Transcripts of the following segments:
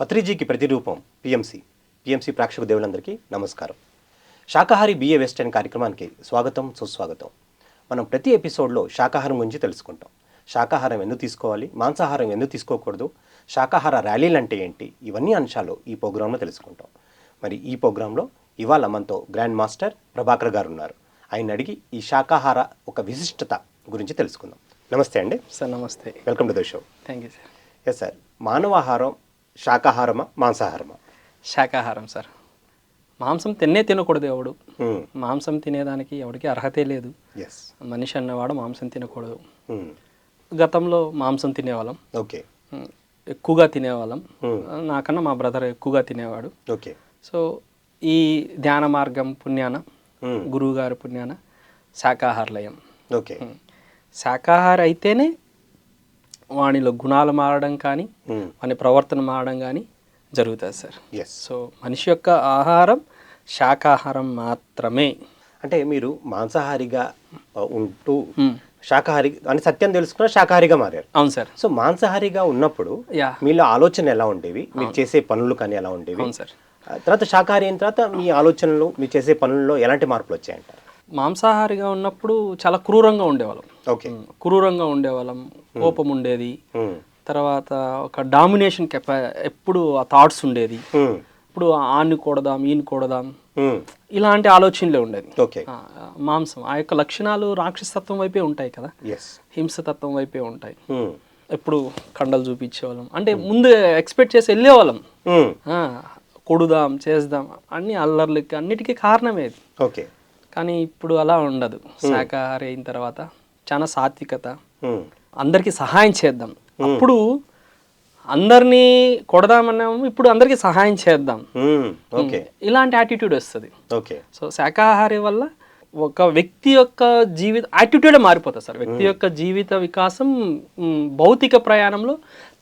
పత్రిజీకి ప్రతిరూపం PMC PMC ప్రేక్షక దేవులందరికీ నమస్కారం. శాకాహారి బిఏ వెస్టర్న్ కార్యక్రమానికి స్వాగతం సుస్వాగతం. మనం ప్రతి ఎపిసోడ్లో శాకాహారం గురించి తెలుసుకుంటాం. శాకాహారం ఎందుకు తీసుకోవాలి మాంసాహారం ఎందుకు తీసుకోకూడదు శాకాహార ర్యాలీలు అంటే ఏంటి ఇవన్నీ అంశాలు ఈ ప్రోగ్రాంలో తెలుసుకుంటాం. మరి ఈ ప్రోగ్రాంలో ఇవాళ మనతో గ్రాండ్ మాస్టర్ ప్రభాకర్ గారు ఉన్నారు. ఆయన అడిగి ఈ శాకాహార ఒక విశిష్టత గురించి తెలుసుకుందాం. నమస్తే అండి. సార్ నమస్తే. Welcome to the show. Thank you sir. Yes sir మానవాహారం శాకాహారమా మాంసాహారమా? శాకాహారం సార్. మాంసం తిన్నే తినకూడదు ఎవడు. మాంసం తినేదానికి ఎవడికి అర్హతే లేదు. మనిషి అన్నవాడు మాంసం తినకూడదు. గతంలో మాంసం తినేవాళ్ళం. ఓకే. ఎక్కువగా తినేవాళ్ళం. నాకన్నా మా బ్రదర్ ఎక్కువగా తినేవాడు. ఓకే. సో ఈ ధ్యాన మార్గం పుణ్యాన Hmm. గురువు గారి పుణ్యాన శాకాహారలయం. ఓకే. శాకాహార అయితేనే వానిలో గుణాలు మారడం కానీ వాని ప్రవర్తన మారడం కానీ జరుగుతుంది సార్. ఎస్ సో మనిషి యొక్క ఆహారం శాకాహారం మాత్రమే. అంటే మీరు మాంసాహారిగా ఉంటూ మ్మ్. శాకాహారి అని సత్యం తెలుసుకున్న శాకాహారిగా మారారు. అవును సార్. సో మాంసాహారిగా ఉన్నప్పుడు మీలో ఆలోచన ఎలా ఉండేవి? మీరు చేసే పనులు కానీ ఎలా ఉండేవి? అవును సార్. తర్వాత శాకాహారి అయిన తర్వాత మీ ఆలోచనలు మీరు చేసే పనుల్లో ఎలాంటి మార్పులు వచ్చాయంటారు? మాంసాహారిగా ఉన్నప్పుడు చాలా క్రూరంగా ఉండేవాళ్ళం. ఓకే. క్రూరంగా ఉండేవాళ్ళం. కోపం ఉండేది. తర్వాత ఒక డామినేషన్ కెపా ఎప్పుడు ఆ థాట్స్ ఉండేది. ఇప్పుడు ఆన్ని కొడదాం ఈయన కొడదాం. ఇలాంటి ఆలోచనలే ఉండేది మాంసం. ఆ యొక్క లక్షణాలు రాక్షసత్వం వైపే ఉంటాయి కదా? హింసతత్వం వైపే ఉంటాయి. ఎప్పుడు కండలు చూపించేవాళ్ళం. అంటే ముందు ఎక్స్పెక్ట్ చేసి వెళ్ళేవాళ్ళం. కొడుదాం చేద్దాం. అన్ని అల్లర్లకి అన్నిటికీ కారణమే ఇది. ఓకే. కానీ ఇప్పుడు అలా ఉండదు. శాకాహారి అయిన తర్వాత చాలా సాత్వికత. అందరికీ సహాయం చేద్దాం. అప్పుడు అందరినీ కొడదామన్నాము ఇప్పుడు అందరికీ సహాయం చేద్దాం. ఇలాంటి యాటిట్యూడ్ వస్తుంది. ఓకే. సో శాకాహారి వల్ల ఒక వ్యక్తి యొక్క జీవిత యాటిట్యూడే మారిపోతుంది సార్. వ్యక్తి యొక్క జీవిత వికాసం భౌతిక ప్రయాణంలో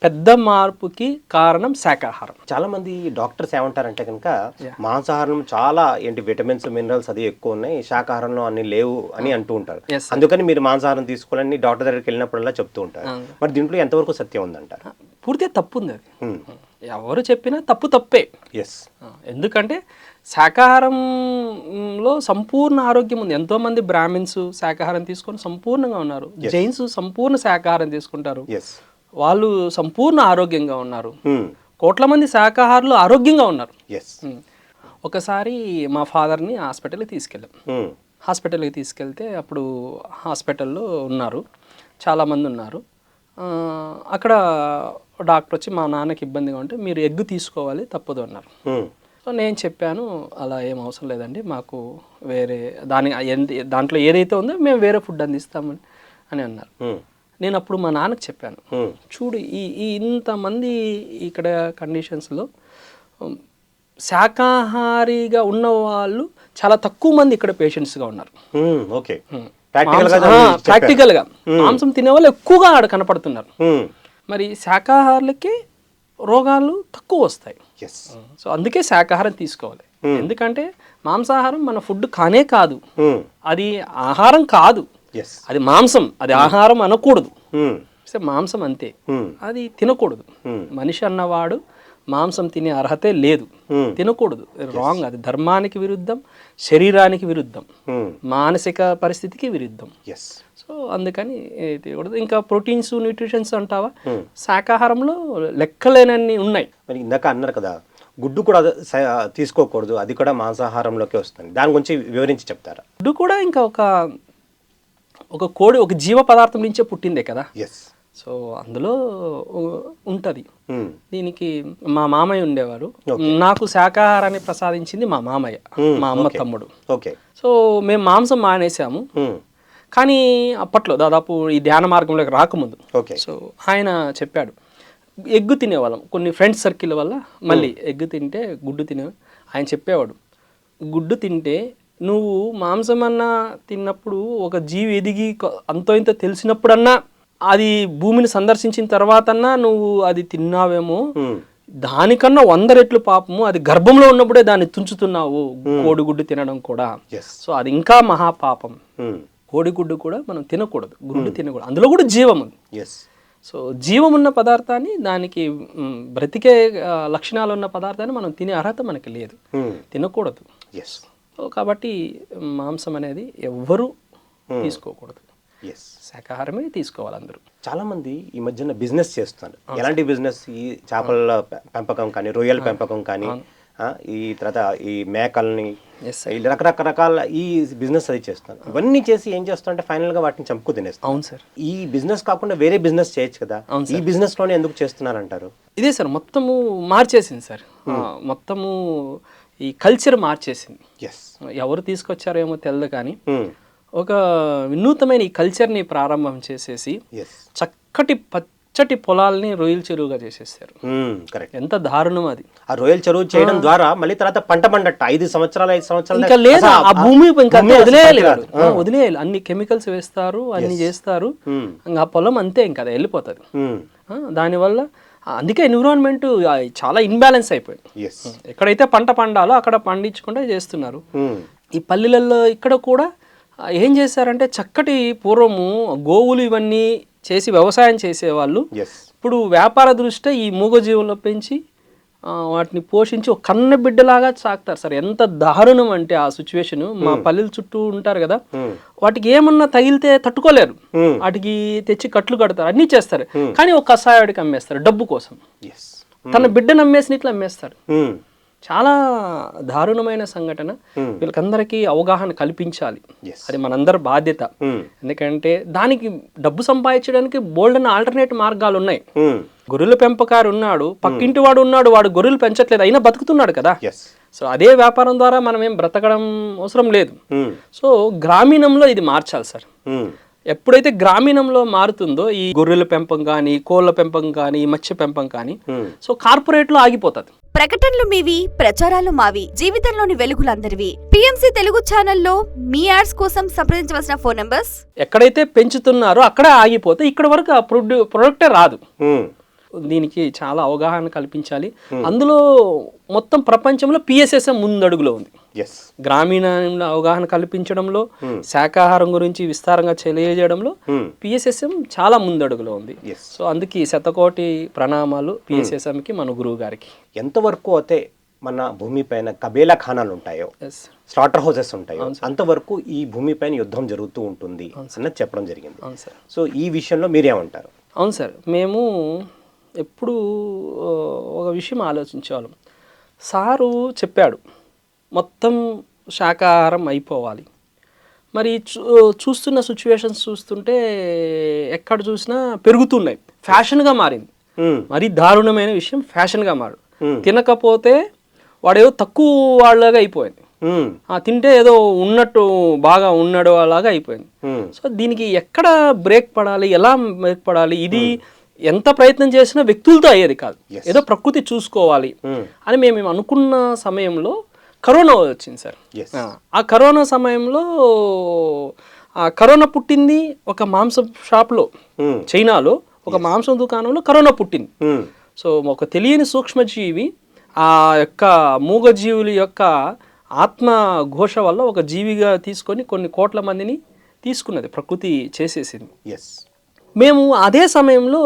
పెద్ద మార్పుకి కారణం శాకాహారం చాలా మంది డాక్టర్స్ ఏమంటారంటే కనుక మాంసాహారం చాలా ఏంటి విటమిన్స్ మినరల్స్ అది ఎక్కువ ఉన్నాయి శాకాహారంలో అన్ని లేవు అని అంటూ ఉంటారు. అందుకని మీరు మాంసాహారం తీసుకోవాలని డాక్టర్ దగ్గరికి వెళ్ళినప్పుడల్లా చెప్తూ ఉంటారు. మరి దీంట్లో ఎంతవరకు సత్యం ఉందంటారు? పూర్తిగా తప్పు ఉంది అది. ఎవరు చెప్పినా తప్పు తప్పే. ఎస్ ఎందుకంటే శాకాహారంలో సంపూర్ణ ఆరోగ్యం ఉంది. ఎంతో మంది బ్రాహ్మిన్స్ శాకాహారం తీసుకొని సంపూర్ణంగా ఉన్నారు. జైన్స్ సంపూర్ణ శాకాహారం తీసుకుంటారు. వాళ్ళు సంపూర్ణ ఆరోగ్యంగా ఉన్నారు. కోట్ల మంది శాకాహారులు ఆరోగ్యంగా ఉన్నారు. ఉమ్. ఒకసారి మా ఫాదర్ని హాస్పిటల్కి తీసుకెళ్ళాం. హాస్పిటల్కి తీసుకెళ్తే అప్పుడు హాస్పిటల్లో ఉన్నారు. చాలామంది ఉన్నారు. అక్కడ డాక్టర్ వచ్చి మా నాన్నకి ఇబ్బందిగా ఉంటే మీరు ఎగ్ తీసుకోవాలి తప్పదు అన్నారు. సో నేను చెప్పాను అలా ఏం అవసరం లేదండి మాకు వేరే దాని దాంట్లో ఏదైతే ఉందో మేము వేరే ఫుడ్ అందిస్తామని అని అన్నారు. నేను అప్పుడు మా నాన్నకి చెప్పాను చూడు ఈ ఈ ఇంతమంది ఇక్కడ కండిషన్స్లో శాకాహారిగా ఉన్న వాళ్ళు చాలా తక్కువ మంది ఇక్కడ పేషెంట్స్గా ఉన్నారు. ఓకే. ప్రాక్టికల్గా మాంసం తినే వాళ్ళు ఎక్కువగా ఆడ కనపడుతున్నారు. మరి శాకాహారులకి రోగాలు తక్కువ వస్తాయి. సో అందుకే శాకాహారం తీసుకోవాలి. ఎందుకంటే మాంసాహారం మన ఫుడ్ కానే కాదు. అది ఆహారం కాదు. అది మాంసం. అది ఆహారం అనకూడదు. మాంసం అంతే. అది తినకూడదు. మనిషి అన్నవాడు మాంసం తినే అర్హతే లేదు. తినకూడదు. రాంగ్ అది ధర్మానికి విరుద్ధం శరీరానికి విరుద్ధం మానసిక పరిస్థితికి విరుద్ధం. సో అందుకని తినకూడదు ఇంకా ప్రోటీన్స్ న్యూట్రిషన్స్ అంటావా? శాకాహారంలో లెక్కలేనన్ని ఉన్నాయి. మరి ఇందాక అన్నారు కదా గుడ్డు కూడా తీసుకోకూడదు. అది కూడా మాంసాహారంలోకి వస్తుంది. దాని గురించి వివరించి చెప్తారా? ఫుడ్ కూడా ఇంకా ఒక ఒక కోడి ఒక జీవ పదార్థం నుంచే పుట్టిందే కదా? ఎస్ సో అందులో ఉంటుంది. దీనికి మా మామయ్య ఉండేవారు. నాకు శాకాహారాన్ని ప్రసాదించింది మా మామయ్య మా అమ్మ తమ్ముడు. ఓకే. సో మేము మాంసం మానేసాము. కానీ అప్పట్లో దాదాపు ఈ ధ్యాన మార్గంలోకి రాకముందు. ఓకే. సో ఆయన చెప్పాడు ఎగ్గు తినేవాళ్ళం. కొన్ని ఫ్రెండ్స్ సర్కిల్ వల్ల మళ్ళీ ఎగ్గు తింటే గుడ్డు తినే ఆయన చెప్పేవాడు గుడ్డు తింటే నువ్వు మాంసం అన్నా తిన్నప్పుడు ఒక జీవి ఎదిగి అంతో ఇంతో తెలిసినప్పుడన్నా అది భూమిని సందర్శించిన తర్వాతన్నా నువ్వు అది తిన్నావేమో. దానికన్నా వంద రెట్లు పాపము. అది గర్భంలో ఉన్నప్పుడే దాన్ని తుంచుతున్నావు కోడిగుడ్డు తినడం కూడా. సో అది ఇంకా మహాపాపం. కోడిగుడ్డు కూడా మనం తినకూడదు. గుడ్డు తినకూడదు. అందులో కూడా జీవం ఉంది. ఎస్ సో జీవం ఉన్న పదార్థాన్ని దానికి బ్రతికే లక్షణాలు ఉన్న పదార్థాన్ని మనం తినే అర్హత మనకి లేదు. తినకూడదు. ఎస్ కాబట్టి మాంసం అనేది ఎవ్వరూ తీసుకోకూడదు. ఎస్ శాకాహారమే తీసుకోవాలి అందరూ. చాలా మంది ఈ మధ్యన బిజినెస్ చేస్తున్నారు. ఎలాంటి బిజినెస్? ఈ చేపల పెంపకం కానీ రొయ్యల పెంపకం కానీ ఈ తర్వాత ఈ మేకల్ని Yes, ఈ బిజినెస్ అది చేస్తున్నారు. ఇవన్నీ చేసి ఏం చేస్తుంటే ఫైనల్గా వాటిని చంపుకు తినేస్తారు అవును సార్ ఈ బిజినెస్ కాకుండా వేరే బిజినెస్ చేయొచ్చు కదా. ఈ బిజినెస్లోనే ఎందుకు చేస్తున్నారంటారు? ఇదే సార్ మొత్తము మార్చేసింది సార్ ఆ, మొత్తము ఈ కల్చర్ మార్చేసింది. ఎస్ ఎవరు తీసుకొచ్చారో ఏమో తెలియదు కానీ ఒక వినూతమైన ఈ కల్చర్ని ప్రారంభం చేసేసి చక్కటి పచ్చటి పొలాల్ని రొయ్యల చెరువుగా చేసేసారు కరెక్ట్ ఎంత దారుణం అది. ఆ రొయ్యల చెరువు చేయడం ద్వారా మళ్ళీ తర్వాత పంట పండట. ఐదు సంవత్సరాలు ఐదు సంవత్సరాలు ఇంకా లేదు ఆ భూమి ఇంకా వదిలేయాలి వదిలేయాలి. అన్ని కెమికల్స్ వేస్తారు అన్ని చేస్తారు. ఇంకా ఆ పొలం అంతే ఇంకా అది వెళ్ళిపోతుంది. దానివల్ల అందుకే ఎన్విరాన్మెంట్ చాలా ఇన్బ్యాలెన్స్ అయిపోయింది. ఎక్కడైతే పంట పండాలో అక్కడ పండించకుండా చేస్తున్నారు. ఈ పల్లెలలో ఇక్కడ కూడా ఏం చేశారంటే చక్కటి పూర్వము గోవులు ఇవన్నీ చేసి వ్యవసాయం చేసేవాళ్ళు. ఇప్పుడు వ్యాపార దృష్ట్యా ఈ మూగజీవులను పెంచి వాటిని పోషించి ఒక కన్న బిడ్డలాగా సాగుతారు సార్. ఎంత దారుణం అంటే ఆ సిచ్యువేషన్ మా పల్లెల చుట్టూ ఉంటారు కదా. Hmm. వాటికి ఏమన్నా తగిలితే తట్టుకోలేరు. Hmm. వాటికి తెచ్చి కట్లు కడతారు. అన్నీ చేస్తారు. కానీ ఒక కషాయాడికి అమ్మేస్తారు డబ్బు కోసం. తన బిడ్డను అమ్మేసిన ఇట్లా అమ్మేస్తారు. Hmm. చాలా దారుణమైన సంఘటన. వీళ్ళకందరికీ అవగాహన కల్పించాలి అది మనందరి బాధ్యత. ఎందుకంటే దానికి డబ్బు సంపాదించడానికి బోల్డ్ అన్న ఆల్టర్నేట్ మార్గాలు ఉన్నాయి. గొర్రెల పెంపకారు ఉన్నాడు పక్కింటి వాడు ఉన్నాడు వాడు గొర్రెలు పెంచట్లేదు అయినా బతుకుతున్నాడు కదా సో అదే వ్యాపారం ద్వారా మనం ఏం బ్రతకడం అవసరం లేదు. సో గ్రామీణంలో ఇది మార్చాలి సార్. ఎప్పుడైతే గ్రామీణంలో మారుతుందో ఈ గొర్రెల పెంపకం కానీ కోళ్ళ పెంపకం కానీ మత్స్య పెంపకం కానీ. సో కార్పొరేట్లో ఆగిపోతుంది ప్రకటనలు మీవి ప్రచారాలు మావి జీవితంలోని వెలుగులందరివి. పిఎంసి తెలుగు ఛానల్లో మీ యాడ్స్ కోసం సంప్రదించవలసిన ఫోన్ నంబర్స్? ఎక్కడైతే పెంచుతున్నారో అక్కడే ఆగిపోతే ఇక్కడ వరకు ఆ ప్రొడక్టే రాదు. Hmm. దీనికి చాలా అవగాహన కల్పించాలి. అందులో మొత్తం ప్రపంచంలో పిఎస్ఎస్ఎం ముందడుగులో ఉంది. గ్రామీణంలో అవగాహన కల్పించడంలో శాకాహారం గురించి విస్తారంగా తెలియజేయడంలో Hmm. పిఎస్ఎస్ఎం చాలా ముందడుగులో ఉంది. సో అందుకే శతకోటి ప్రణామాలు పిఎస్ఎస్ఎంకి మన గురువు గారికి. ఎంతవరకు అయితే మన భూమి పైన కబేలా ఖానాలు ఉంటాయో స్లాటర్ హౌసెస్ ఉంటాయో అంతవరకు ఈ భూమి పైన యుద్ధం జరుగుతూ ఉంటుంది అన్నది చెప్పడం జరిగింది. అవును సార్ సో ఈ విషయంలో మీరేమంటారు? అవును సార్ మేము ఎప్పుడు ఒక విషయం ఆలోచించేవాళ్ళం. సారు చెప్పాడు మొత్తం శాకాహారం అయిపోవాలి మరి చూ చూస్తున్న సిచ్యువేషన్స్ చూస్తుంటే ఎక్కడ చూసినా పెరుగుతున్నాయి ఫ్యాషన్గా మారింది. మరి దారుణమైన విషయం ఫ్యాషన్గా మారు. తినకపోతే వాడేదో తక్కువ వాళ్ళగా అయిపోయింది. ఆ తింటే ఏదో ఉన్నట్టు బాగా ఉన్నాడు అలాగా అయిపోయింది. సో దీనికి ఎక్కడ బ్రేక్ పడాలి ఎలా బ్రేక్ పడాలి ఇది ఎంత ప్రయత్నం చేసినా వ్యక్తులతో అయ్యేది కాదు. ఏదో ప్రకృతి చూసుకోవాలి. అని మేము అనుకున్న సమయంలో కరోనా వచ్చింది సార్. ఆ, కరోనా సమయంలో ఆ కరోనా పుట్టింది ఒక మాంసం షాప్లో Hmm. చైనాలో ఒక మాంసం దుకాణంలో కరోనా పుట్టింది Hmm. సో ఒక తెలియని సూక్ష్మజీవి ఆ యొక్క మూగజీవుల యొక్క ఆత్మ ఘోష వల్ల ఒక జీవిగా తీసుకొని కొన్ని కోట్ల మందిని తీసుకున్నది ప్రకృతి చేసేసింది Yes. మేము అదే సమయంలో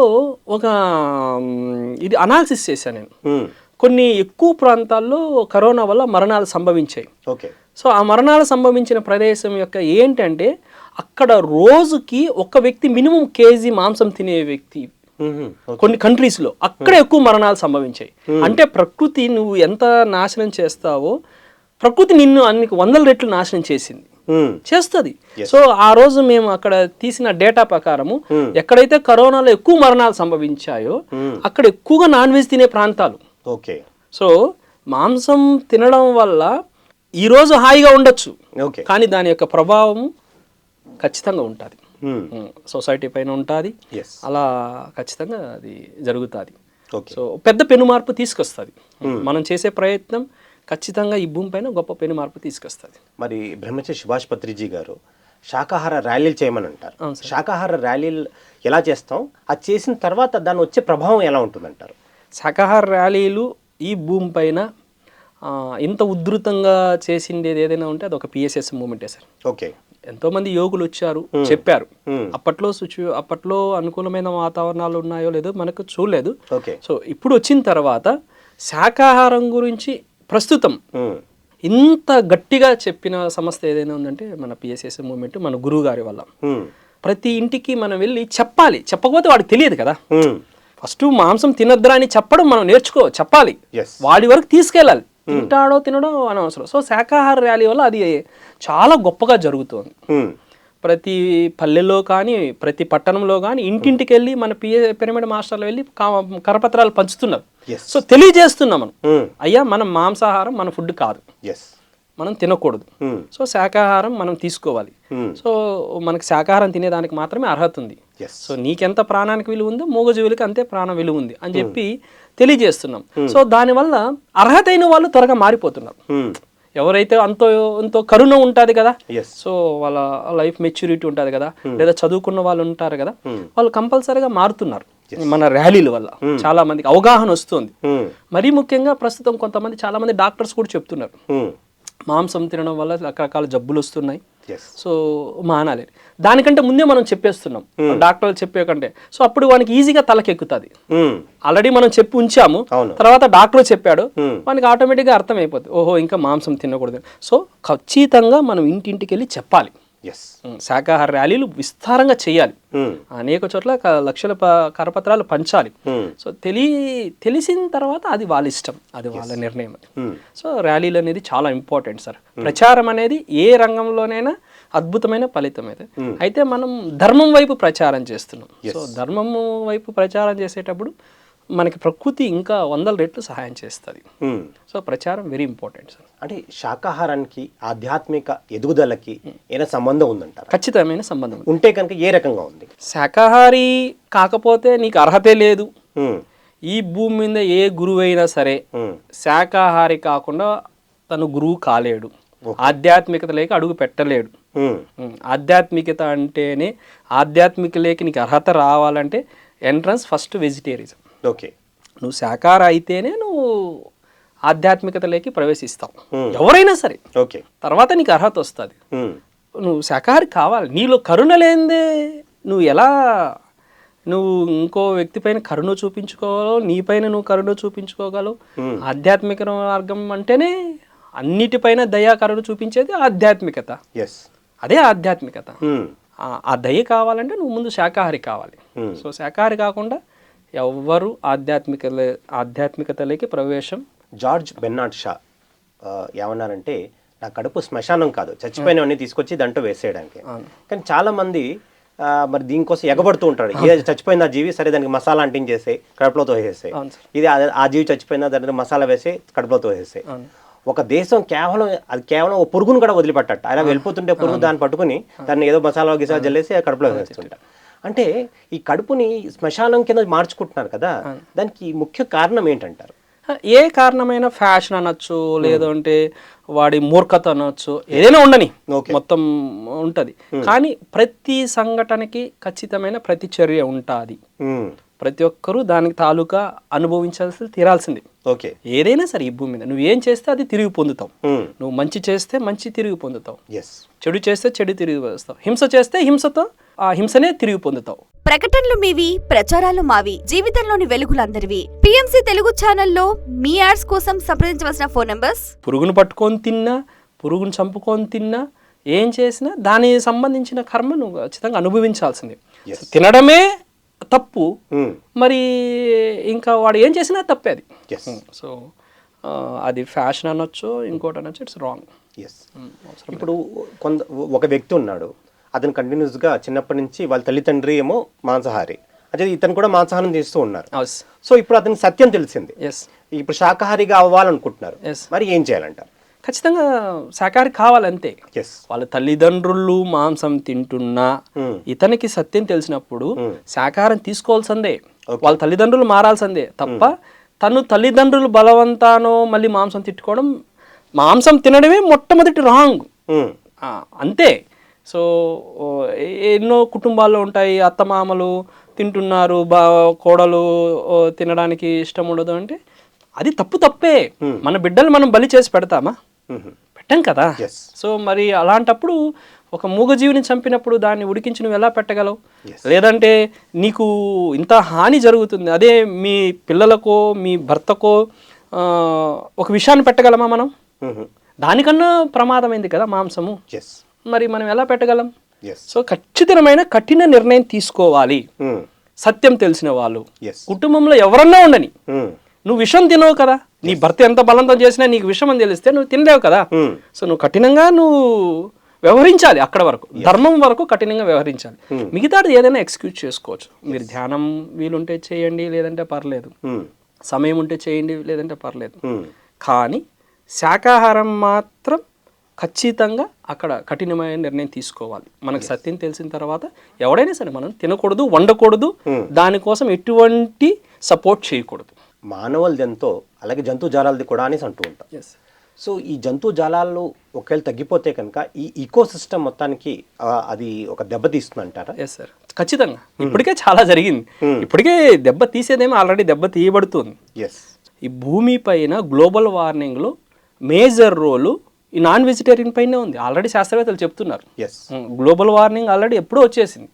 ఒక ఇది అనాలిసిస్ చేశాను నేను Hmm. కొన్ని ఎక్కువ ప్రాంతాల్లో కరోనా వల్ల మరణాలు సంభవించాయి. ఓకే. సో ఆ మరణాలు సంభవించిన ప్రదేశం యొక్క ఏంటంటే అక్కడ రోజుకి ఒక వ్యక్తి మినిమం కేజీ మాంసం తినే వ్యక్తి. కొన్ని కంట్రీస్లో అక్కడ ఎక్కువ మరణాలు సంభవించాయి. అంటే ప్రకృతి నువ్వు ఎంత నాశనం చేస్తావో ప్రకృతి నిన్ను అన్ని వందల రెట్లు నాశనం చేసింది. చేస్తుంది. సో ఆ రోజు మేము అక్కడ తీసిన డేటా ప్రకారము. ఎక్కడైతే కరోనాలో ఎక్కువ మరణాలు సంభవించాయో. అక్కడ ఎక్కువగా నాన్ వెజ్ తినే ప్రాంతాలు ఓకే సో మాంసం తినడం వల్ల ఈ రోజు హాయిగా ఉండొచ్చు. ఓకే కానీ దాని యొక్క ప్రభావం ఖచ్చితంగా ఉంటుంది. Hmm. సొసైటీ పైన ఉంటుంది. Yes. అలా ఖచ్చితంగా అది జరుగుతుంది. సో పెద్ద పెను మార్పు తీసుకొస్తుంది మనం చేసే ప్రయత్నం ఖచ్చితంగా ఈ భూమి పైన గొప్ప పెను మార్పు తీసుకొస్తుంది. మరి బ్రహ్మశ్రీ సుభాష్ పత్రిజీ గారు శాకాహార ర్యాలీలు చేయమని అంటారు శాకాహార ర్యాలీలు ఎలా చేస్తాం? అది చేసిన తర్వాత దాని వచ్చే ప్రభావం ఎలా ఉంటుందంటారు? శాకాహార ర్యాలీలు ఈ భూమి పైన ఇంత ఉధృతంగా చేసిండేది ఏదైనా ఉంటే అది ఒక పిఎస్ఎస్ మూమెంటే సార్. ఓకే. ఎంతో మంది యోగులు వచ్చారు చెప్పారు. అప్పట్లో సిచ్యు అప్పట్లో అనుకూలమైన వాతావరణాలు ఉన్నాయో లేదో మనకు చూడలేదు. ఓకే. సో ఇప్పుడు వచ్చిన తర్వాత శాకాహారం గురించి ప్రస్తుతం ఇంత గట్టిగా చెప్పిన సంస్థ ఏదైనా ఉందంటే మన పిఎస్ఎస్ మూమెంట్ మన గురువు గారి వల్ల ప్రతి ఇంటికి మనం వెళ్ళి చెప్పాలి. చెప్పకపోతే వాడికి తెలియదు కదా. ఫస్ట్ మాంసం తినొద్దురా అని చెప్పడం మనం నేర్చుకో చెప్పాలి. Yes. వాడి వరకు తీసుకెళ్ళాలి. తింటాడో తినడో అనవసరం. సో శాకాహార ర్యాలీ వల్ల అది చాలా గొప్పగా జరుగుతుంది. ఉమ్, ప్రతి పల్లెల్లో కానీ ప్రతి పట్టణంలో కానీ ఇంటింటికి వెళ్ళి మన పిఏ పిరమిడ్ మాస్టర్లు వెళ్ళి కరపత్రాలు పంచుతున్నారు. సో తెలియజేస్తున్నాం మనం. ఉమ్, అయ్యా మనం మాంసాహారం మన ఫుడ్ కాదు. మనం తినకూడదు. సో శాకాహారం మనం తీసుకోవాలి. సో మనకి శాకాహారం తినేదానికి మాత్రమే అర్హత ఉంది. సో నీకెంత ప్రాణానికి విలువ ఉందో మూగజీవులకి అంతే ప్రాణ విలువ ఉంది అని చెప్పి తెలియజేస్తున్నాం. సో దానివల్ల అర్హతైన వాళ్ళు త్వరగా మారిపోతున్నారు. ఉమ్, ఎవరైతే అంతో ఎంతో కరుణ ఉంటుంది కదా సో వాళ్ళ లైఫ్ మెచ్యూరిటీ ఉంటుంది కదా లేదా చదువుకున్న వాళ్ళు ఉంటారు కదా వాళ్ళు కంపల్సరీగా మారుతున్నారు. మన ర్యాలీల వల్ల చాలా మందికి అవగాహన వస్తుంది. మరీ ముఖ్యంగా ప్రస్తుతం కొంతమంది చాలా మంది డాక్టర్స్ కూడా చెప్తున్నారు. మాంసం తినడం వల్ల రకరకాల జబ్బులు వస్తున్నాయి. సో మానాలి. దానికంటే ముందే మనం చెప్పేస్తున్నాం. డాక్టర్లు చెప్పే కంటే. సో అప్పుడు వానికి ఈజీగా తలకెక్కుతుంది. ఆల్రెడీ మనం చెప్పి ఉంచాము. తర్వాత డాక్టర్ చెప్పాడు. Hmm. మనకి ఆటోమేటిక్గా అర్థమైపోతుంది ఓహో ఇంకా మాంసం తినకూడదు. సో ఖచ్చితంగా మనం ఇంటింటికి వెళ్ళి చెప్పాలి. శాకాహార ర్యాలీలు విస్తారంగా చేయాలి. అనేక చోట్ల లక్షల కరపత్రాలు పంచాలి. సో తెలి తెలిసిన తర్వాత అది వాళ్ళ ఇష్టం. అది వాళ్ళ నిర్ణయం సో ర్యాలీలు అనేది చాలా ఇంపార్టెంట్ సార్. ప్రచారం అనేది ఏ రంగంలోనైనా అద్భుతమైన ఫలితం అయితే. అయితే మనం ధర్మం వైపు ప్రచారం చేస్తున్నాం. సో ధర్మము వైపు ప్రచారం చేసేటప్పుడు మనకి ప్రకృతి ఇంకా వందల రెట్లు సహాయం చేస్తుంది. సో ప్రచారం వెరీ ఇంపార్టెంట్ సార్. అంటే శాకాహారానికి ఆధ్యాత్మిక ఎదుగుదలకి ఏదైనా సంబంధం ఉందంటారా? ఖచ్చితమైన సంబంధం. ఉంటే కనుక ఏ రకంగా ఉంది? శాకాహారి కాకపోతే నీకు అర్హతే లేదు. ఈ భూమి మీద ఏ గురువు అయినా సరే శాకాహారి కాకుండా తను గురువు కాలేడు. ఆధ్యాత్మికత లేక అడుగు పెట్టలేడు. ఆధ్యాత్మికత అంటేనే ఆధ్యాత్మికలేకి నీకు అర్హత రావాలంటే ఎంట్రన్స్ ఫస్ట్ వెజిటేరియన్ ఓకే. నువ్వు శాకాహార అయితేనే నువ్వు ఆధ్యాత్మికతలోకి ప్రవేశిస్తావు. ఎవరైనా సరే. ఓకే. తర్వాత నీకు అర్హత వస్తుంది. నువ్వు శాకాహారి కావాలి. నీలో కరుణ లేనిదే నువ్వు ఎలా నువ్వు ఇంకో వ్యక్తి పైన కరుణ చూపించుకోగలవు నీపైన నువ్వు కరుణ చూపించుకోగలవు. ఆధ్యాత్మిక మార్గం అంటేనే అన్నిటిపైన దయా కరుణ చూపించేది ఆధ్యాత్మికత. ఎస్ అదే ఆధ్యాత్మికత. ఆ- దయ కావాలంటే నువ్వు ముందు శాకాహారి కావాలి. సో శాకాహారి కాకుండా ఎవ్వరు ఆధ్యాత్మిక ఆధ్యాత్మికతలోకి ప్రవేశం జార్జ్ బెన్నాడ్ షా ఏమన్నారంటే నా కడుపు శ్మశానం కాదు చచ్చిపోయినవన్నీ తీసుకొచ్చి దాంట్లో వేసేయడానికి. కానీ చాలా మంది మరి దీనికోసం ఎగబడుతూ ఉంటాడు ఏ చచ్చిపోయింది ఆ జీవి సరే దానికి మసాలా అంటించేసే కడుపులో తోసేసే. ఇది ఆ- జీవి చచ్చిపోయిందా దానికి మసాలా వేసి కడుపులో తోసేసే. ఒక దేశం కేవలం అది కేవలం ఒక పురుగును కూడా వదిలిపెట్టట అలా వెళ్ళిపోతుంటే పురుగు దాన్ని పట్టుకుని దాన్ని ఏదో మసాలా గిసా జల్లేసి కడుపులో వేస్తుంట. అంటే ఈ కడుపుని శ్మశానం కింద మార్చుకుంటున్నారు కదా దానికి ముఖ్య కారణం ఏంటంటారు? ఏ కారణమైన ఫ్యాషన్ అనొచ్చు లేదంటే వాడి మూర్ఖత అనొచ్చు ఏదైనా ఉండని. మొత్తం ఉంటది. కానీ ప్రతి సంఘటనకి ఖచ్చితమైన ప్రతిచర్య ఉంటుంది. ప్రతి ఒక్కరూ దానికి తాలూకా అనుభవించాల్సి తీరాల్సింది. ఓకే. ఏదైనా సరే ఈ భూమి మీద. నువ్వు ఏం చేస్తే అది తిరిగి పొందుతావు. నువ్వు మంచి చేస్తే మంచి తిరిగి పొందుతావు. చెడు చేస్తే చెడు తిరిగి వస్తావు హింస చేస్తే హింసతో ఆ హింసనే తిరిగి పొందుతావు. ప్రకటనలు మీవి ప్రచారాలు మావి జీవితంలోని వెలుగులందరివి. పిఎంసి తెలుగు ఛానల్లో మీ యాడ్స్ కోసం సంప్రదించవలసిన ఫోన్ నంబర్స్? పురుగును పట్టుకొని తిన్నా పురుగును చంపుకొని తిన్నా ఏం చేసినా దానికి సంబంధించిన కర్మ నువ్వు ఖచ్చితంగా అనుభవించాల్సిందే. తినడమే తప్పు. ఉమ్, మరి ఇంకా వాడు ఏం చేసినా తప్పే అది. ఎస్ సో అది ఫ్యాషన్ అనొచ్చు ఇంకోటి అనొచ్చు ఇట్స్ రాంగ్. ఎస్ ఇప్పుడు కొంత ఒక వ్యక్తి ఉన్నాడు. అతను కంటిన్యూస్గా చిన్నప్పటి నుంచి వాళ్ళ తల్లిదండ్రి ఏమో మాంసాహారి. అంటే ఇతను కూడా మాంసాహారం చేస్తూ ఉన్నారు. సో ఇప్పుడు అతనికి సత్యం తెలిసింది. ఎస్ ఇప్పుడు శాకాహారిగా అవ్వాలనుకుంటున్నారు. మరి ఏం చేయాలంటారు ఖచ్చితంగా శాకాహారి కావాలంతే. వాళ్ళ తల్లిదండ్రులు మాంసం తింటున్నా Hmm. ఇతనికి సత్యం తెలిసినప్పుడు శాకాహారం తీసుకోవాల్సిందే. వాళ్ళ తల్లిదండ్రులు మారాల్సిందే తప్ప తను తల్లిదండ్రులు బలవంతానో మళ్ళీ మాంసం తిట్టుకోవడం మాంసం తినడమే మొట్టమొదటి రాంగ్ అంతే. సో ఎన్నో కుటుంబాల్లో ఉంటాయి అత్తమామలు తింటున్నారు బా కోడలు తినడానికి ఇష్టం ఉండదు అంటే అది తప్పు తప్పే. మన బిడ్డలు మనం బలి చేసి పెడతామా? పెట్టాం కదా. సో మరి అలాంటప్పుడు ఒక మూగజీవిని చంపినప్పుడు దాన్ని ఉడికించి నువ్వు ఎలా పెట్టగలవు. లేదంటే నీకు ఇంత హాని జరుగుతుంది. అదే మీ పిల్లలకో మీ భర్తకో ఒక విషయాన్ని పెట్టగలమా మనం? దానికన్నా ప్రమాదమైంది కదా మాంసము. ఎస్ మరి మనం ఎలా పెట్టగలం? సో ఖచ్చితమైన కఠిన నిర్ణయం తీసుకోవాలి. సత్యం తెలిసిన వాళ్ళు. కుటుంబంలో ఎవరన్నా ఉండని. నువ్వు విషం తినవు కదా. నీ భర్త ఎంత బలవంతం చేసినా నీకు విషం అని తెలిస్తే నువ్వు తినలేవు కదా. సో నువ్వు కఠినంగా నువ్వు వ్యవహరించాలి అక్కడ వరకు. ధర్మం వరకు కఠినంగా వ్యవహరించాలి. మిగతాది ఏదైనా ఎక్స్క్యూజ్ చేసుకోవచ్చు. మీరు ధ్యానం వీలుంటే చేయండి లేదంటే పర్లేదు. సమయం ఉంటే చేయండి లేదంటే పర్లేదు. కానీ శాకాహారం మాత్రం ఖచ్చితంగా అక్కడ కఠినమైన నిర్ణయం తీసుకోవాలి. మనకు సత్యం తెలిసిన తర్వాత ఎవడైనా సరే మనం తినకూడదు వండకూడదు దానికోసం ఎటువంటి సపోర్ట్ చేయకూడదు. మానవులది ఎంతో అలాగే జంతు జాలాలది కూడా అనేసి అంటూ ఉంటాం. ఎస్ సో ఈ జంతు జాలాలు ఒకవేళ తగ్గిపోతే కనుక ఈ ఈకో సిస్టమ్ మొత్తానికి అది ఒక దెబ్బతీస్తుంది అంటారా ఎస్ సార్ ఖచ్చితంగా. ఇప్పటికే చాలా జరిగింది. ఇప్పటికే దెబ్బ తీసేదేమో ఆల్రెడీ దెబ్బ తీయబడుతుంది. ఎస్ ఈ భూమి పైన గ్లోబల్ వార్మింగ్లో మేజర్ రోలు ఈ నాన్ వెజిటేరియన్ పైనే ఉంది. ఆల్రెడీ శాస్త్రవేత్తలు చెప్తున్నారు. ఎస్ గ్లోబల్ వార్మింగ్ ఆల్రెడీ ఎప్పుడో వచ్చేసింది.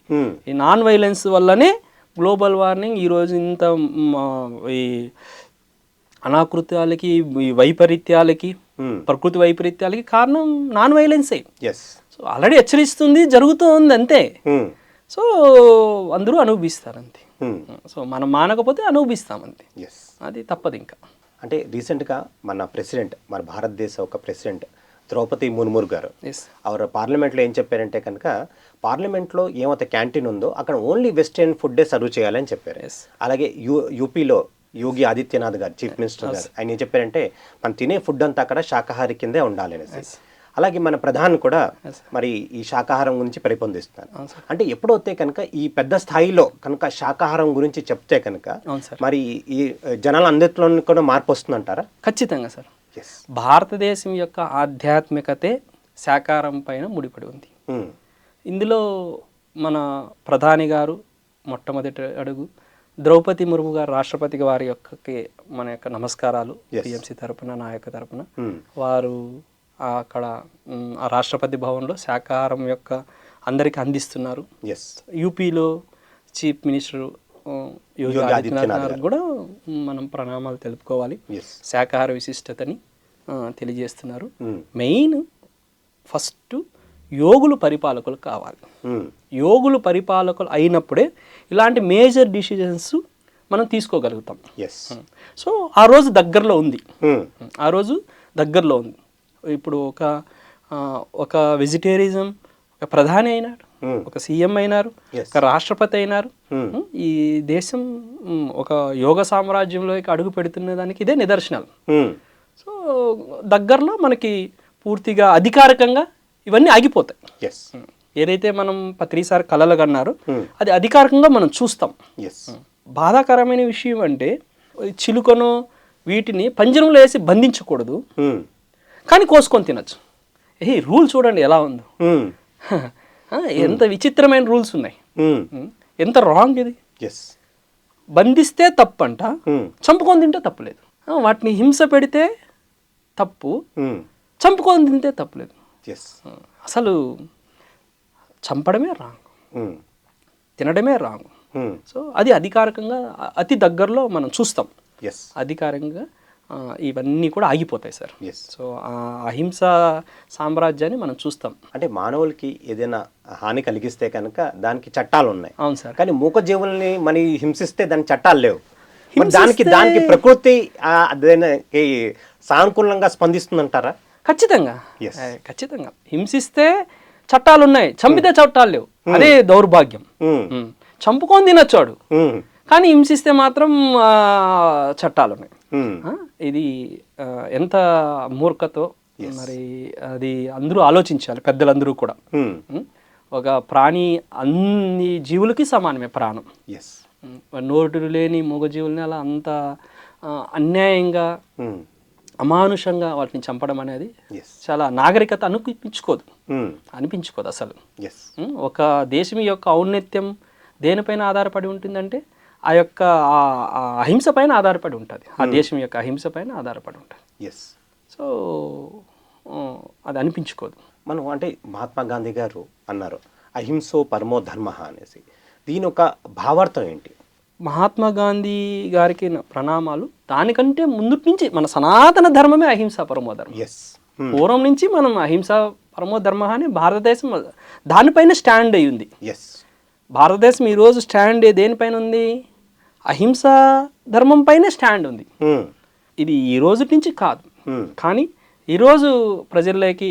ఈ నాన్ వైలెన్స్ వల్లనే గ్లోబల్ వార్మింగ్ ఈరోజు ఇంత ఈ అనాకృత్యాలకి ఈ వైపరీత్యాలకి ప్రకృతి వైపరీత్యాలకి కారణం నాన్ వైలెన్సే. ఎస్ సో ఆల్రెడీ హెచ్చరిస్తుంది జరుగుతూ ఉంది అంతే సో అందరూ అనుభవిస్తారు అంతే సో మనం మానకపోతే అనుభవిస్తాం అంతే అది తప్పదు ఇంకా అంటే రీసెంట్గా మన ప్రెసిడెంట్ మన భారతదేశ ఒక ప్రెసిడెంట్ ద్రౌపది ముర్ముర్ గారు. ఆవిడ పార్లమెంట్లో ఏం చెప్పారంటే కనుక పార్లమెంట్లో ఏమైతే క్యాంటీన్ ఉందో అక్కడ ఓన్లీ వెస్టర్న్ ఫుడ్డే సర్వ్ చేయాలని చెప్పారు. అలాగే యూ యూపీలో యోగి ఆదిత్యనాథ్ గారు చీఫ్ మినిస్టర్ గారు ఆయన ఏం చెప్పారంటే మనం తినే ఫుడ్ అంతా అక్కడ శాకాహారి కిందే ఉండాలి అనేసి. అలాగే మన ప్రధాని కూడా మరి ఈ శాకాహారం గురించి పరిపొందిస్తున్నారు. అంటే ఎప్పుడైతే కనుక ఈ పెద్ద స్థాయిలో కనుక శాకాహారం గురించి చెప్తే కనుక అవును సార్. మరి ఈ జనాల అందరిలో కూడా మార్పు వస్తుందంటారా? ఖచ్చితంగా సార్. భారతదేశం యొక్క ఆధ్యాత్మికతే శాకాహారం పైన ముడిపడి ఉంది. ఇందులో మన ప్రధాని గారు మొట్టమొదటి అడుగు ద్రౌపది ముర్ము గారు రాష్ట్రపతి వారి యొక్కకి మన యొక్క నమస్కారాలు టిఎంసీ తరపున నా యొక్క తరపున వారు ఆ అక్కడ రాష్ట్రపతి భవన్లో శాకాహారం యొక్క అందరికి అందిస్తున్నారు. ఎస్ యూపీలో చీఫ్ మినిస్టర్ యోగి ఆదిత్యనాథ్ కూడా మనం ప్రణామాలు తెలుపుకోవాలి. శాకాహార విశిష్టతని తెలియజేస్తున్నారు. మెయిన్ ఫస్ట్ యోగులు పరిపాలకులు కావాలి. యోగులు పరిపాలకులు అయినప్పుడే ఇలాంటి మేజర్ డిసిజన్స్ మనం తీసుకోగలుగుతాం. ఎస్ సో ఆ రోజు దగ్గరలో ఉంది. ఆ రోజు దగ్గరలో ఉంది. ఇప్పుడు ఒక ఒక వెజిటేరియజం ఒక ప్రధాని అయినాడు. ఒక సీఎం అయినారు ఒక రాష్ట్రపతి అయినారు. ఈ దేశం ఒక యోగ సామ్రాజ్యంలోకి అడుగు పెడుతున్న దానికి ఇదే నిదర్శనాలు సో దగ్గరలో మనకి పూర్తిగా అధికారికంగా ఇవన్నీ ఆగిపోతాయి. ఏదైతే మనం పత్రిసారి కళలు కన్నారో అది అధికారికంగా మనం చూస్తాం. బాధాకరమైన విషయం అంటే చిలుకను వీటిని పంజరంలో వేసి బంధించకూడదు. కానీ కోసుకొని తినచ్చు. ఏ రూల్ చూడండి ఎలా ఉందో. ఎంత విచిత్రమైన రూల్స్ ఉన్నాయి. ఎంత రాంగ్ ఇది? ఎస్ బంధిస్తే తప్పంట చంపుకొని తింటే తప్పులేదు. వాటిని హింస పెడితే తప్పు చంపుకొని తింటే తప్పులేదు. ఎస్ అసలు చంపడమే రాంగ్. తినడమే రాంగ్. సో అది అధికారికంగా అతి దగ్గరలో మనం చూస్తాం. ఎస్ అధికారికంగా ఇవన్నీ కూడా ఆగిపోతాయి సార్. సో అహింస సామ్రాజ్యాన్ని మనం చూస్తాం. అంటే మానవులకి ఏదైనా హాని కలిగిస్తే కనుక దానికి చట్టాలు ఉన్నాయి. అవును సార్. కానీ మూకజీవుల్ని మరి హింసిస్తే దానికి చట్టాలు లేవు. దానికి దానికి ప్రకృతి సానుకూలంగా స్పందిస్తుందంటారా? ఖచ్చితంగా. ఖచ్చితంగా. హింసిస్తే చట్టాలు ఉన్నాయి. చంపితే చట్టాలు లేవు. అదే దౌర్భాగ్యం. ఉం. చంపుకొని తినొచ్చాడు కానీ హింసిస్తే మాత్రం చట్టాలు ఉన్నాయి. ఇది ఆ, ఎంత మూర్ఖతో మరి అది అందరూ ఆలోచించాలి పెద్దలందరూ కూడా. ఉమ్, ఉం? ఒక ప్రాణి అన్ని జీవులకి సమానమే ప్రాణం. నోటు లేని మూగజీవుల్ని అలా అంత అన్యాయంగా అమానుషంగా వాటిని చంపడం అనేది చాలా నాగరికత అనిపించుకోదు అనిపించుకోదు అసలు? ఒక దేశం యొక్క ఔన్నత్యం దేనిపైన ఆధారపడి ఉంటుందంటే ఆ యొక్క అహింస పైన ఆధారపడి ఉంటుంది. ఆ దేశం యొక్క అహింస పైన ఆధారపడి ఉంటుంది. ఎస్ సో అది అనిపించుకోదు. మనం అంటే మహాత్మా గాంధీ గారు అన్నారు అహింసో పరమో ధర్మ అనేసి. దీని ఒక భావార్థం ఏంటి? మహాత్మా గాంధీ గారికి ప్రణామాలు దానికంటే ముందుటి నుంచి మన సనాతన ధర్మమే అహింస పరమో ధర్మం. ఎస్ పూర్వం నుంచి మనం అహింస పరమో ధర్మ అని భారతదేశం దానిపైన స్టాండ్ అయి ఉంది ఎస్ భారతదేశం ఈరోజు స్టాండ్ దేనిపైన ఉంది? అహింస ధర్మం పైనే స్టాండ్ ఉంది. ఇది ఈ రోజు నుంచి కాదు. కానీ ఈరోజు ప్రజల్లోకి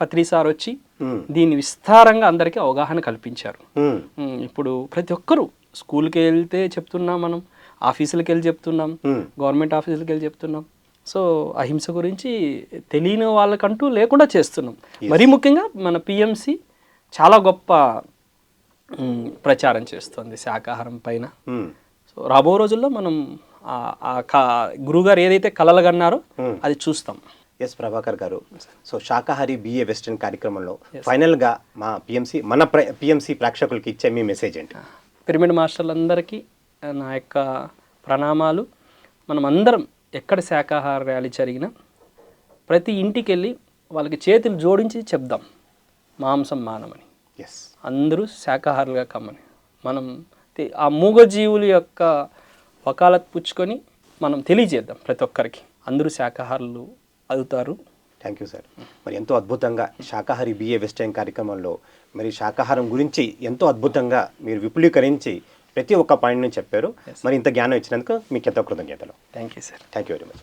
పత్రి సార్ వచ్చి దీన్ని విస్తారంగా అందరికీ అవగాహన కల్పించారు. ఇప్పుడు ప్రతి ఒక్కరూ స్కూల్కి వెళ్తే చెప్తున్నాం మనం ఆఫీసులకు వెళ్ళి చెప్తున్నాం గవర్నమెంట్ ఆఫీసులకు వెళ్ళి చెప్తున్నాం. సో అహింస గురించి తెలియని వాళ్ళకంటూ లేకుండా చేస్తున్నాం. మరీ ముఖ్యంగా మన పిఎంసి చాలా గొప్ప ప్రచారం చేస్తుంది శాకాహారం పైన. సో రాబో రోజుల్లో మనం ఆ- ఆ క- గురుగారు ఏదైతే కలలు కన్నారో అది చూస్తాం. ఎస్ ప్రభాకర్ గారు. సో శాకాహారి బిఏ వెస్టర్న్ కార్యక్రమంలో ఫైనల్గా మా పిఎంసి మన పిఎంసి ప్రేక్షకులకి ఇచ్చే మీ మెసేజ్ ఏంటి? పిరమిడ్ మాస్టర్లందరికీ నా యొక్క ప్రణామాలు. మనం అందరం ఎక్కడ శాకాహార ర్యాలీ జరిగినా ప్రతి ఇంటికి వెళ్ళి వాళ్ళకి చేతులు జోడించి చెప్దాం. మాంసం మానమని. ఎస్ అందరూ శాకాహారులుగా కమ్మని. మనం తె- ఆ మూగజీవుల యొక్క వకాలత్ పుచ్చుకొని మనం తెలియజేద్దాం ప్రతి ఒక్కరికి. అందరూ శాకాహారులు అవుతారు. థ్యాంక్ యూ సార్ మరి ఎంతో అద్భుతంగా శాకాహారి బిఏ వెస్టర్న్ కార్యక్రమంలో మరి శాకాహారం గురించి ఎంతో అద్భుతంగా మీరు విపులీకరించి ప్రతి ఒక్క పాయింట్ని చెప్పారు. మరి ఇంత జ్ఞానం ఇచ్చినందుకు మీకు ఎంతో కృతజ్ఞతలు. Thank you sir thank you very much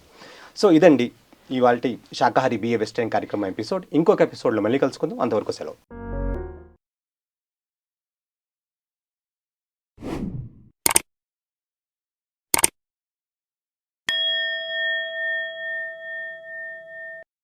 so ఇదండి ఇవాళ శాకాహారి బిఏ వెస్టర్న్ కార్యక్రమం ఎపిసోడ్ ఇంకొక ఎపిసోడ్లో మళ్ళీ కలుసుకుందాం. అంతవరకు సెలవు.